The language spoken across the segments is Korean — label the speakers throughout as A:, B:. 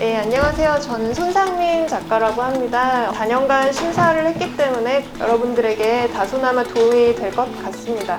A: 네, 안녕하세요. 저는 손상민 작가라고 합니다. 4년간 심사를 했기 때문에 여러분들에게 다소나마 도움이 될 것 같습니다.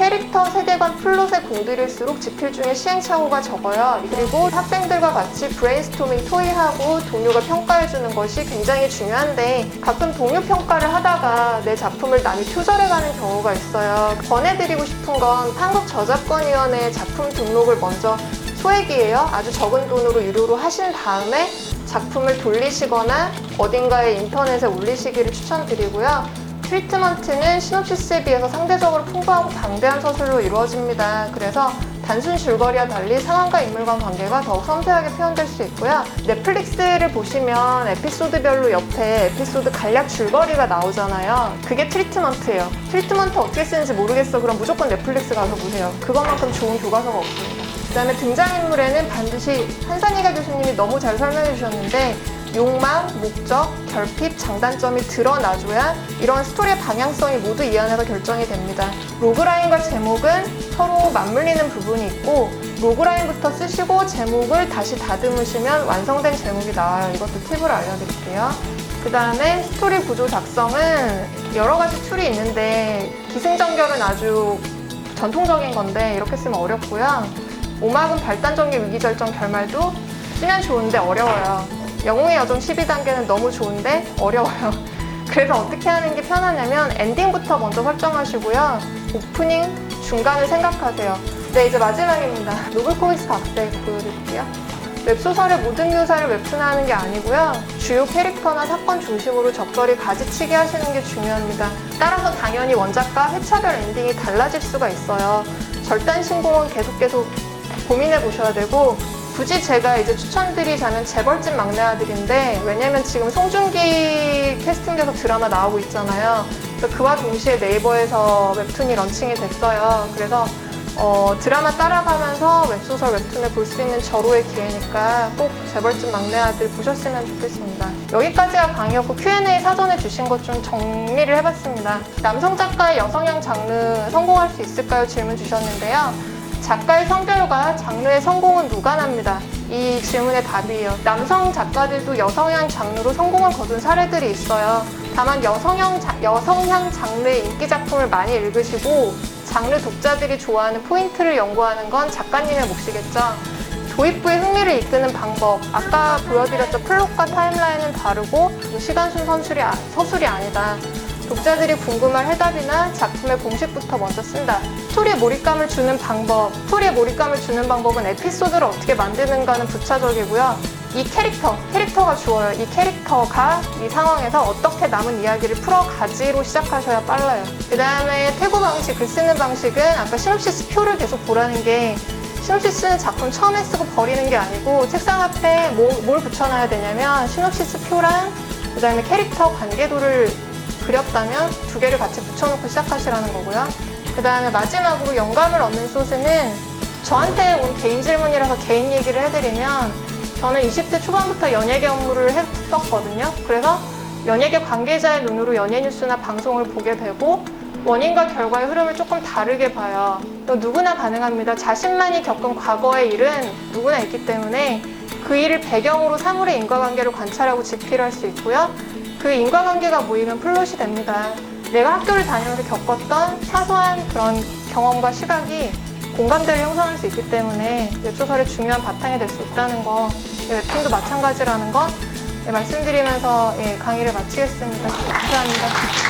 A: 캐릭터 세계관 플롯에 공들일수록 집필 중에 시행착오가 적어요. 그리고 학생들과 같이 브레인스토밍 토의하고 동료가 평가해주는 것이 굉장히 중요한데 가끔 동료 평가를 하다가 내 작품을 남이 표절해가는 경우가 있어요. 권해드리고 싶은 건 한국 저작권위원회 작품 등록을 먼저 소액이에요. 아주 적은 돈으로 유료로 하신 다음에 작품을 돌리시거나 어딘가에 인터넷에 올리시기를 추천드리고요. 트리트먼트는 시놉시스에 비해서 상대적으로 풍부하고 방대한 서술로 이루어집니다. 그래서 단순 줄거리와 달리 상황과 인물 간 관계가 더욱 섬세하게 표현될 수 있고요. 넷플릭스를 보시면 에피소드별로 옆에 에피소드 간략 줄거리가 나오잖아요. 그게 트리트먼트예요. 트리트먼트 어떻게 쓰는지 모르겠어. 그럼 무조건 넷플릭스 가서 보세요. 그것만큼 좋은 교과서가 없습니다. 그 다음에 등장인물에는 반드시 한산희가 교수님이 너무 잘 설명해 주셨는데 욕망, 목적, 결핍, 장단점이 드러나줘야 이런 스토리의 방향성이 모두 이 안에서 결정이 됩니다. 로그라인과 제목은 서로 맞물리는 부분이 있고 로그라인부터 쓰시고 제목을 다시 다듬으시면 완성된 제목이 나와요. 이것도 팁을 알려드릴게요. 그 다음에 스토리 구조 작성은 여러 가지 툴이 있는데 기승전결은 아주 전통적인 건데 이렇게 쓰면 어렵고요. 오막은 발단정의 위기절정 결말도 쓰면 좋은데 어려워요. 영웅의 여정 12단계는 너무 좋은데 어려워요. 그래서 어떻게 하는 게 편하냐면 엔딩부터 먼저 설정하시고요. 오프닝, 중간을 생각하세요. 네, 이제 마지막입니다. 노블 코미스 각색 보여드릴게요. 웹소설의 모든 묘사를 웹툰화하는 게 아니고요. 주요 캐릭터나 사건 중심으로 적절히 가지치기 하시는 게 중요합니다. 따라서 당연히 원작과 회차별 엔딩이 달라질 수가 있어요. 절단 신공은 계속 계속 고민해 보셔야 되고 굳이 제가 이제 추천드리자면 재벌집 막내 아들인데 왜냐면 지금 송중기 캐스팅돼서 드라마 나오고 있잖아요. 그와 동시에 네이버에서 웹툰이 런칭이 됐어요. 그래서 어, 드라마 따라가면서 웹소설 웹툰을 볼 수 있는 절호의 기회니까 꼭 재벌집 막내 아들 보셨으면 좋겠습니다. 여기까지가 강의였고 Q&A 사전에 주신 것 좀 정리를 해봤습니다. 남성 작가의 여성향 장르 성공할 수 있을까요? 질문 주셨는데요. 작가의 성별과 장르의 성공은 무관합니다. 이 질문의 답이에요. 남성 작가들도 여성향 장르로 성공을 거둔 사례들이 있어요. 다만 여성형, 자- 여성향 장르의 인기 작품을 많이 읽으시고 장르 독자들이 좋아하는 포인트를 연구하는 건 작가님의 몫이겠죠. 도입부의 흥미를 이끄는 방법. 아까 보여드렸죠. 플롯과 타임라인은 다르고 시간 순 선술이, 아- 서술이 아니다. 독자들이 궁금할 해답이나 작품의 공식부터 먼저 쓴다. 스토리에 몰입감을 주는 방법. 스토리에 몰입감을 주는 방법은 에피소드를 어떻게 만드는가는 부차적이고요. 이 캐릭터, 캐릭터가 주어요. 이 캐릭터가 이 상황에서 어떻게 남은 이야기를 풀어가지로 시작하셔야 빨라요. 그 다음에 태고 방식, 글 쓰는 방식은 아까 시놉시스 표를 계속 보라는 게 시놉시스는 작품 처음에 쓰고 버리는 게 아니고 책상 앞에 뭐, 뭘 붙여놔야 되냐면 시놉시스 표랑 그 다음에 캐릭터 관계도를 그렸다면 두 개를 같이 붙여놓고 시작하시라는 거고요. 그 다음에 마지막으로 영감을 얻는 소스는 저한테 온 개인 질문이라서 개인 얘기를 해드리면 저는 20대 초반부터 연예계 업무를 했었거든요. 그래서 연예계 관계자의 눈으로 연예 뉴스나 방송을 보게 되고 원인과 결과의 흐름을 조금 다르게 봐요. 또 누구나 가능합니다. 자신만이 겪은 과거의 일은 누구나 있기 때문에 그 일을 배경으로 사물의 인과관계를 관찰하고 집필할 수 있고요. 그 인과관계가 모이면 플롯이 됩니다. 내가 학교를 다니면서 겪었던 사소한 그런 경험과 시각이 공감대를 형성할 수 있기 때문에 웹소설의 중요한 바탕이 될 수 있다는 거, 예, 웹툰도 마찬가지라는 거 예, 말씀드리면서 예, 강의를 마치겠습니다. 감사합니다.